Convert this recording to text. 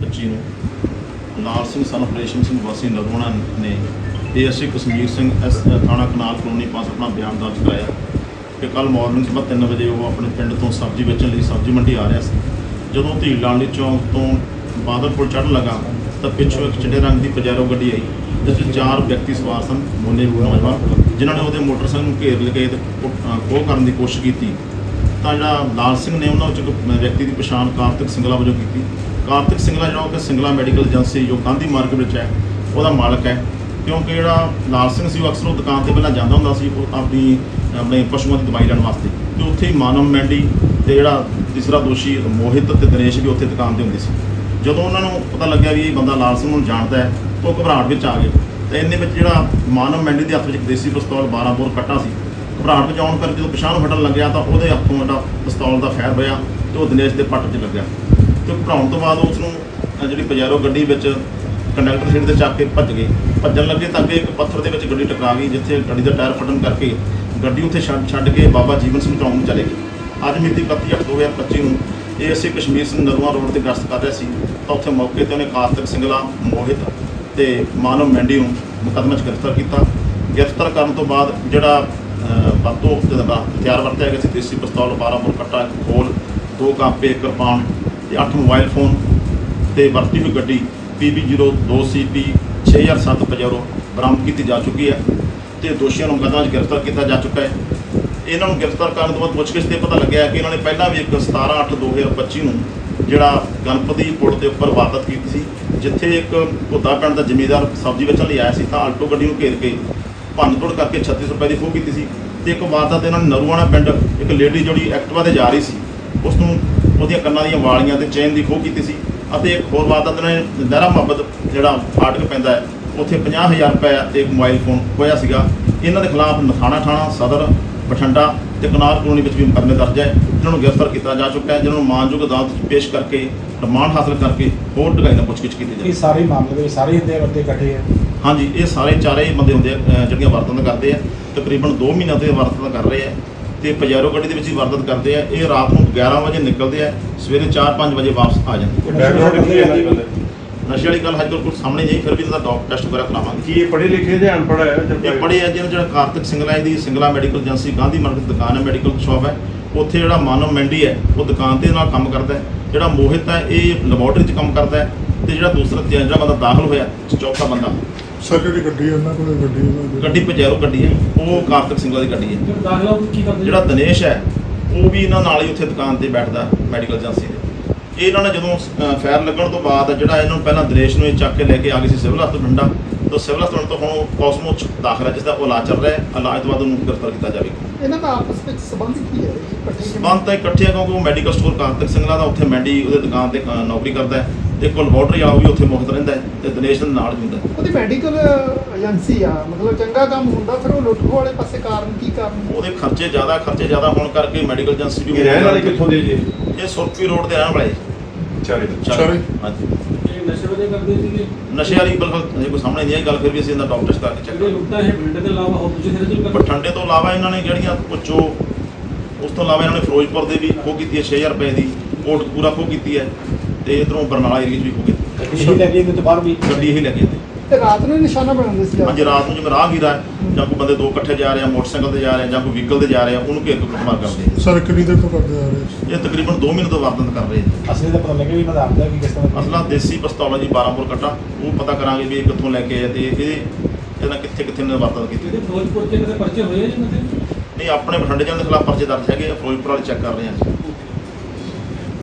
ਬੱਚੀ ਨੂੰ। ਲਾਲ ਸਿੰਘ ਸਨ ਆਪਰੇਸ਼ਨ ਸਿੰਘ ਵਾਸੀ ਨਰਵਣਾ ਨੇ ਏਐਸਸੀ ਕਸ਼ਮੀਰ ਸਿੰਘ ਐਸ ਥਾਣਾ ਕਨਾਲ ਕਲੋਨੀ ਪਾਸ ਆਪਣਾ ਬਿਆਨ ਦਰਜ ਕਰਾਇਆ ਕਿ ਕੱਲ ਮਾਰਨਿੰਗ ਸਵੇਰ 3 ਵਜੇ ਉਹ ਆਪਣੇ ਪਿੰਡ ਤੋਂ ਸਬਜ਼ੀ ਵੇਚਣ ਲਈ ਸਬਜ਼ੀ ਮੰਡੀ ਆ ਰਿਹਾ ਸੀ। ਜਦੋਂ ਧੀਰ ਲਾਲੀ ਚੌਂਕ ਤੋਂ ਬਾਦਲਪੁਰ ਚੜ੍ਹਨ ਲੱਗਾ ਤਾਂ ਪਿੱਛੋਂ ਇੱਕ ਚਿੱਟੇ ਰੰਗ ਦੀ ਪਜੈਰੋ ਗੱਡੀ ਆਈ, ਜਿਸ ਵਿੱਚ ਚਾਰ ਵਿਅਕਤੀ ਸਵਾਰ ਸਨ ਮੋਨੇ ਨੌਜਵਾਨ, ਜਿਨ੍ਹਾਂ ਨੇ ਉਹਦੇ ਮੋਟਰਸਾਈਕਲ ਨੂੰ ਘੇਰ ਲਏ ਤੇ ਖੋਹ ਕਰਨ ਦੀ ਕੋਸ਼ਿਸ਼ ਕੀਤੀ। ਤਾਂ ਜਿਹੜਾ ਲਾਲ ਸਿੰਘ ਨੇ ਉਹਨਾਂ ਵਿੱਚ ਇੱਕ ਵਿਅਕਤੀ ਦੀ ਪਛਾਣ ਕਾਰਤਿਕ ਸਿੰਗਲਾ ਵਜੋਂ ਕੀਤੀ। ਕਾਰਤਿਕ ਸਿੰਗਲਾ ਜਿਹੜਾ ਕਿ ਸਿੰਗਲਾ ਮੈਡੀਕਲ ਏਜੰਸੀ, ਜੋ ਗਾਂਧੀ ਮਾਰਕੀਟ ਵਿੱਚ ਹੈ, ਉਹਦਾ ਮਾਲਕ ਹੈ। ਕਿਉਂਕਿ ਜਿਹੜਾ ਲਾਲ ਸਿੰਘ ਸੀ, ਉਹ ਅਕਸਰ ਉਹ ਦੁਕਾਨ ਤੇ ਪਹਿਲਾਂ ਜਾਂਦਾ ਹੁੰਦਾ ਸੀ, ਉਹ ਆਪਣੀ, ਆਪਣੇ ਪਸ਼ੂਆਂ ਦੀ ਦਵਾਈ ਲੈਣ ਵਾਸਤੇ। ਤੇ ਉੱਥੇ ਹੀ ਮਾਨਵ ਮੈਂਡੀ ਤੇ ਜਿਹੜਾ ਤੀਸਰਾ ਦੋਸ਼ੀ ਮੋਹਿਤ ਤੇ ਦਿਨੇਸ਼ ਵੀ ਉੱਥੇ ਦੁਕਾਨ ਤੇ ਹੁੰਦੇ ਸੀ। ਜਦੋਂ ਉਹਨਾਂ ਨੂੰ ਪਤਾ ਲੱਗਿਆ ਵੀ ਇਹ ਬੰਦਾ ਲਾਲ ਸਿੰਘ ਨੂੰ ਜਾਣਦਾ ਹੈ, ਤਾਂ ਉਹ ਘਬਰਾਹਟ ਵਿੱਚ ਆ ਗਏ। ਤੇ ਇੰਨੇ ਵਿੱਚ ਜਿਹੜਾ ਮਾਨਵ ਮੈਂਡੀ ਦੇ ਹੱਥ ਵਿੱਚ ਇੱਕ ਦੇਸੀ ਪਿਸਤੌਲ 12 ਬੋਰ ਕੱਟਾ ਸੀ ਘਬਰਾਹਟ ਵਿੱਚ ਆਉਣ ਕਰਕੇ ਜਦੋਂ ਪਛਾਣ ਨੂੰ ਹਟਣ ਲੱਗਿਆ ਤਾਂ ਉਹਦੇ ਹੱਥੋਂ ਜਿਹੜਾ ਪਿਸਤੌਲ ਦਾ ਫਾਇਰ ਹੋਇਆ ਤੇ ਉਹ ਦਿਨੇਸ਼ ਦੇ ਪੱਟ 'ਚ ਲੱਗਿਆ। ਤੇ ਭਰਾਉਣ ਤੋਂ ਬਾਅਦ ਉਸ ਨੂੰ ਜਿਹੜੀ ਪਜੈਰੋ ਗੱਡੀ ਵਿੱਚ ਕੰਡਕਟਰ ਸੀਟ ਤੇ ਚੱਕ ਕੇ ਭੱਜ ਗਏ। ਭੱਜਣ ਲੱਗੇ ਤਾਂ ਅੱਗੇ ਇੱਕ ਪੱਥਰ ਦੇ ਵਿੱਚ ਗੱਡੀ ਟਕਰਾ ਗਈ, ਜਿੱਥੇ ਗੱਡੀ ਦਾ ਟਾਇਰ ਫਟਣ ਕਰਕੇ ਗੱਡੀ ਉੱਥੇ ਛੱਡ ਛੱਡ ਕੇ ਬਾਬਾ ਜੀਵਨ ਸਿੰਘ ਚੌਂਕ ਨੂੰ ਚਲੇ ਗਈ ਅੱਜ ਮਿਤੀ 31 ਅੱਠ 2025 ਨੂੰ ਇਹ ਅਸੀਂ ਕਸ਼ਮੀਰ ਸਿੰਘ ਨਰਵਾ ਰੋਡ ਤੇ ਗਸ਼ਤ ਕਰ ਰਿਹਾ ਸੀ। ਤਾਂ ਉੱਥੇ ਮੌਕੇ ਤੇ ਉਹਨੇ ਕਾਰਤਿਕ ਸਿੰਘਲਾ ਮੋਹਿਤ ਤੇ ਮਾਨਵ ਮੈਂਡੀ ਨੂੰ ਮੁਕੱਦਮੇ 'ਚ ਗ੍ਰਿਫਤਾਰ ਕੀਤਾ। ਗ੍ਰਿਫਤਾਰ ਕਰਨ ਤੋਂ ਬਾਅਦ ਜਿਹੜਾ ਅਹ, ਵਰਤੋਂ ਵਰਤਿਆ ਗਿਆ ਸੀ। ਦੇਸੀ ਪਿਸਤੌਲ 12 ਬੋਰ ਕੱਟਾ ਇੱਕ ਖੋਲ ਦੋ ਕਾਪੇ ਇੱਕ ਕਿਰਪਾਨ ਤੇ 8 ਮੋਬਾਈਲ ਫੋਨ ਤੇ ਵਰਤੀ ਹੋਈ ਗੱਡੀ PB02CP 6007 ਪਜੈਰੋ ਬਰਾਮਦ ਕੀਤੀ ਜਾ ਚੁੱਕੀ ਹੈ ਤੇ ਦੋਸ਼ੀਆਂ ਨੂੰ ਮੁਕੱਦਮਾ 'ਚ ਗ੍ਰਿਫਤਾਰ ਕੀਤਾ ਜਾ ਚੁੱਕਾ ਹੈ। ਇਹਨਾਂ ਨੂੰ ਗ੍ਰਿਫਤਾਰ ਕਰਨ ਤੋਂ ਬਾਅਦ ਪੁੱਛਗਿੱਛ ਤੇ ਪਤਾ ਲੱਗਿਆ ਕਿ ਇਹਨਾਂ ਨੇ ਪਹਿਲਾਂ ਵੀ ਇੱਕ 17 8 2025 ਨੂੰ ਜਿਹੜਾ ਗਣਪਤੀ ਪੁਲ ਦੇ ਉੱਪਰ ਵਾਰਦਾਤ ਕੀਤੀ ਸੀ ਜਿੱਥੇ ਇੱਕ ਘੁੱਦਾ ਪਿੰਡ ਦਾ ਜ਼ਿਮੀਂਦਾਰ ਸਬਜ਼ੀ ਵੇਚਣ ਲਈ ਆਇਆ ਸੀ ਤਾਂ ਆਲਟੋ ਗੱਡੀ ਨੂੰ ਘੇਰ ਕੇ ਭੰਨਤੋੜ ਕਰਕੇ 36 ਰੁਪਏ ਦੀ ਖੋਹ ਕੀਤੀ ਸੀ ਤੇ ਇੱਕ ਵਾਰਦਾਤ ਇਹਨਾਂ ਨੇ ਨਰੂਆਣਾ ਪਿੰਡ ਇੱਕ ਲੇਡੀ ਜਿਹੜੀ ਐਕਟਿਵਾ ਤੇ ਜਾ ਰਹੀ ਸੀ, ਉਸ ਨੂੰ ਉਹਦੀਆਂ ਕੰਨਾਂ ਦੀਆਂ ਵਾਲੀਆਂ ਤੇ ਚੇਨ ਦੀ ਖੋਹ ਕੀਤੀ ਸੀ ਅਤੇ ਇੱਕ ਹੋਰ ਵਾਰਦਾਤ ਨੇ ਨਹਿਰਾ ਮੁਹੱਬਤ ਜਿਹੜਾ ਫਾਟਕ ਪੈਂਦਾ ਹੈ, ਉੱਥੇ 50000 ਰੁਪਏ ਤੇ ਇੱਕ ਮੋਬਾਈਲ ਫੋਨ ਖੋਇਆ ਸੀਗਾ। ਇਹਨਾਂ ਦੇ ਖਿਲਾਫ ਨਥਾਣਾ ਥਾਣਾ, ਸਦਰ, ਬਠਿੰਡਾ ਤੇ ਕਨਾਲ ਕਲੋਨੀ ਵਿੱਚ ਵੀ ਮੁਕੱਦਮੇ ਦਰਜ ਹੈ, ਜਿਨ੍ਹਾਂ ਨੂੰ ਗ੍ਰਿਫਤਾਰ ਕੀਤਾ ਜਾ ਚੁੱਕਾ ਹੈ ਜਿਹਨਾਂ ਨੂੰ ਮਾਨਯੋਗ ਅਦਾਲਤ 'ਚ ਪੇਸ਼ ਕਰਕੇ, ਰਿਮਾਂਡ ਹਾਸਲ ਕਰਕੇ ਹੋਰ ਢਗਾਈ ਨਾਲ ਪੁੱਛਗਿੱਛ ਕੀਤੀ ਇਹ ਸਾਰੇ ਮਾਮਲੇ ਦੇ ਵਿੱਚ ਸਾਰੇ ਹਿੱਤੇ ਬੰਦੇ ਇਕੱਠੇ ਆ ਹਾਂਜੀ ਇਹ ਸਾਰੇ ਚਾਰੇ ਹੀ ਬੰਦੇ ਹੁੰਦੇ ਆ ਅਹ ਜਿਹੜੀਆਂ ਵਾਰਦਾਤਾਂ ਕਰਦੇ ਆ ਤਕਰੀਬਨ 2 ਮਹੀਨਿਆਂ ਤੋਂ ਇਹ ਵਾਰਦਾਤਾਂ ਕਰ ਰਹੇ ਆ। ਤੇ ਪਜੈਰੋ ਗੱਡੀ ਦੇ ਵਿੱਚ ਹੀ ਵਾਰਦਾਤ ਕਰਦੇ ਆ। ਇਹ ਰਾਤ ਨੂੰ 11 ਵਜੇ ਨਿਕਲਦੇ ਆ ਸਵੇਰੇ 4-5 ਵਜੇ ਵਾਪਸ ਆ ਜਾਂਦੇ ਬੰਦੇ ਨਸ਼ੇ ਵਾਲੀ ਗੱਲ ਹਜੇ ਕੋਲ ਸਾਹਮਣੇ ਨਹੀਂ ਫਿਰ ਵੀ ਇਹਦਾ ਡਾਕ ਟੈਸਟ ਵਗੈਰਾ ਕਰਾਵਾਂਗੇ। ਕੀ ਇਹ ਪੜ੍ਹੇ ਲਿਖੇ ਜਾਂ ਅਨਪੜ੍ਹ ਹੈ? ਇਹ ਬੜੇ ਆ ਜਿਹਨਾਂ ਜਿਹੜਾ ਕਾਰਤਿਕ ਸਿੰਗਲਾ ਦੀ Singla medical agency Gandhi market ਦੁਕਾਨ ਹੈ ਮੈਡੀਕਲ ਸ਼ਾਪ ਹੈ। ਉੱਥੇ ਜਿਹੜਾ ਮਾਨਵ ਮੈਂਡੀ ਹੈ ਉਹ ਦੁਕਾਨ ਦੇ ਨਾਲ ਕੰਮ ਕਰਦਾ ਹੈ। ਜਿਹੜਾ ਮੋਹਿਤ ਹੈ ਇਹ ਲੈਬੋਰਟਰੀ 'ਚ ਕੰਮ ਕਰਦਾ ਹੈ। ਤੇ ਜਿਹੜਾ ਦੂਸਰਾ ਤੀਜਾ ਬੰਦਾ ਦਾਖਲ ਹੋਇਆ ਚੌਥਾ ਬੰਦਾ। ਜਿਹੜੀ ਗੱਡੀ ਹੈ ਉਹਨਾਂ ਕੋਲ ਗੱਡੀ ਉਹਨਾਂ ਦੀ ਗੱਡੀ ਪਜੈਰੋ ਗੱਡੀ ਹੈ। ਉਹ ਕਾਰਤਿਕ ਸਿੰਗਲਾ ਦੀ ਗੱਡੀ ਹੈ। ਦਾਖਲਾ ਕੀ ਕਰਦੇ ਜਿਹੜਾ ਦਿਨੇਸ਼ ਹੈ ਉਹ ਵੀ ਇਹਨਾਂ ਨਾਲ ਹੀ ਉੱਥੇ ਦੁਕਾਨ ਤੇ ਬੈਠਦਾ ਮੈਡੀਕਲ ਏਜੰਸੀ ਦੇ। ਇਹ ਇਹਨਾਂ ਨੇ ਜਦੋਂ ਫਾਇਰ ਲੱਗਣ ਤੋਂ ਬਾਅਦ ਜਿਹੜਾ ਇਹਨਾਂ ਨੂੰ ਪਹਿਲਾਂ ਦਿਨੇਸ਼ ਨੂੰ ਇਹ ਚੱਕ ਕੇ ਲੈ ਕੇ ਆ ਗਏ ਸੀ ਸਿਵਲ ਹਸਪਤਾਲ ਠੰਡਾ ਤੋਂ ਸਿਵਲ ਹਸਪਤਾਲ ਤੋਂ ਹੁਣ ਕੋਸਮੋ ਚ ਦਾਖਲ ਹੈ ਜਿਸ ਦਾ ਉਹ ਇਲਾਜ ਚੱਲ ਰਿਹਾ ਹੈ ਇਲਾਜ ਤੋਂ ਬਾਅਦ ਉਹਨੂੰ ਗ੍ਰਿਫਤਾਰ ਕੀਤਾ ਜਾਵੇਗਾ। ਇਹਨਾਂ ਦਾ ਆਪਸ ਵਿੱਚ ਸੰਬੰਧ ਕੀ ਹੈ? ਇਹ ਇਕੱਠੇ ਕਿਵੇਂ- ਸਬੰਧ ਤਾਂ ਇਕੱਠੇ ਕਿਉਂਕਿ ਉਹ ਮੈਡੀਕਲ ਸਟੋਰ ਕਾਰਤਿਕ ਸਿੰਘਲਾ ਦਾ ਉੱਥੇ ਮੈਡੀ ਉਹਦੇ ਦੁਕਾਨ ਤੇ ਨੌਕਰੀ ਕਰਦਾ ਹੈ। ਤੇ ਕੋਲ ਲੈਬੋਰਟਰੀ ਵਾਲਾ ਉਹ ਵੀ ਉੱਥੇ ਮੁਖਤ ਰਹਿੰਦਾ ਹੈ ਤੇ ਦਿਨੇਸ਼ ਦੇ ਨਾਲ ਵੀ ਹੁੰਦਾ ਉਹਦੀ ਮੈਡੀਕਲ ਏਜੰਸੀ ਆ ਮਤਲਬ ਚੰਗਾ ਕੰਮ ਹੁੰਦਾ ਫਿਰ ਉਹ ਲੁੱਟ ਖੋਹ ਵਾਲੇ ਪਾਸੇ ਕਾਰਨ ਕੀ ਕਾਰਨ ਉਹਦੇ ਖਰਚੇ ਜ਼ਿਆਦਾ ਖਰਚੇ ਜ਼ਿਆਦਾ ਹੋਣ ਕਰਕੇ ਮੈਡੀਕਲ ਏਜੰਸੀ ਵੀ ਇਹ ਰਹਿਣ ਵਾਲੇ ਕਿੱਥੋਂ ਦੇ ਜੀ? ਇਹ ਸੁਰਖੀ ਰੋਡ ਤੇ ਰਹਿਣ ਵਾਲੇ। ਚਾਰੇ ਚਾਰੇ। ਹਾਂਜੀ। ਇਹ ਨਸ਼ੇ ਵਜੇ ਕਰਦੇ ਸੀਗੇ? ਨਸ਼ੇ ਵਾਲੀ ਬਿਲਕੁਲ ਕੋਈ ਸਾਹਮਣੇ ਨਹੀਂ ਆਈ ਗੱਲ ਫਿਰ ਵੀ ਅਸੀਂ ਇਹਦਾ ਡਾਕਟਰ ਟੈਸਟ ਕਰਕੇ ਚੈੱਕ ਜਿਹੜੇ ਲੁੱਟਾਂ ਇਹ ਪਿੰਡ ਦੇ ਇਲਾਵਾ ਹੋਰ ਦੂਜੇ ਸਿਰੇ ਤੋਂ ਕਰਦੇ ਬਠਿੰਡੇ ਤੋਂ ਇਲਾਵਾ ਇਹਨਾਂ ਨੇ ਜਿਹੜੀਆਂ ਪੁੱਛੋ ਉਸ ਤੋਂ ਇਲਾਵਾ ਇਹਨਾਂ ਨੇ ਫਿਰੋਜ਼ਪੁਰ ਦੇ ਵੀ ਖੋ ਕੀਤੀ ਹੈ 6000 ਰੁਪਏ ਦੀ ਕੋਟਕਪੂਰਾ ਖੋ ਕੀਤੀ ਹੈ। ਤੇ ਇਧਰੋਂ ਬਰਨਾਲਾ ਏਰੀਆ 'ਚ ਵੀ ਕੀਤੀ ਤੇ ਬਾਹਰ ਵੀ? ਗੱਡੀ ਇਹੀ ਲੱਗੀ ਤੇ ਤੇ ਰਾਤ ਨੂੰ ਹੀ ਨਿਸ਼ਾਨਾ ਬਣਾਉਂਦੇ ਸੀ ਅੱਜ ਰਾਤ ਨੂੰ ਜਿਵੇਂ ਰਾਹਗੀਰ ਹੈ ਜਾਂ ਕੋਈ ਬੰਦੇ ਦੋ ਇਕੱਠੇ ਜਾ ਰਹੇ ਆ ਮੋਟਰਸਾਈਕਲ ਤੇ ਜਾ ਰਹੇ ਆ ਜਾਂ ਕੋਈ ਵਹੀਕਲ ਤੇ ਜਾ ਰਹੇ ਆ ਉਹਨੂੰ ਘੇਰ ਕੇ ਕੁੱਟਮਾਰ ਕਰਦੇ ਆ। ਸਰ ਕਿੰਨੀ ਦੇਰ ਤੋਂ ਕਰਦੇ ਆ ਰਹੇ ਸੀ? ਇਹ ਤਕਰੀਬਨ 2 ਮਹੀਨੇ ਤੋਂ ਵਰਤਨ ਕਰ ਰਹੇ ਆ ਅਸਲੀ ਦਾ ਪਤਾ ਲੱਗੇ ਵੀ ਇਹਨਾਂ ਦਾ ਆਪਦਾ ਵੀ ਕਿਸ ਤਰ੍ਹਾਂ ਦਾ ਅਸਲਾ ਦੇਸੀ ਪਿਸਤੌਲ ਹੈ ਜੀ 12 ਬੋਰ ਕੱਟਾ ਉਹ ਪਤਾ ਕਰਾਂਗੇ ਵੀ ਇਹ ਕਿੱਥੋਂ ਲੈ ਕੇ ਆਏ ਤੇ ਇਹ ਇਹਨਾਂ ਕਿੱਥੇ ਕਿੱਥੇ ਨੇ ਵਰਤਨ ਕੀਤੀ। ਇਹਦੇ ਫਿਰੋਜ਼ਪੁਰ ਚ ਇਹਨਾਂ ਦੇ ਪਰਚੇ ਹੋਏ ਆ ਜੀ ਨਹੀਂ ਆਪਣੇ ਬਠਿੰਡੇ ਜਾਣ ਦੇ ਖਿਲਾਫ ਪਰਚੇ ਦਰਜ ਹੈਗੇ ਆ ਫਿਰੋਜ਼ਪੁਰ ਵਾਲੇ ਚੈੱਕ ਕਰ ਰਹੇ ਆ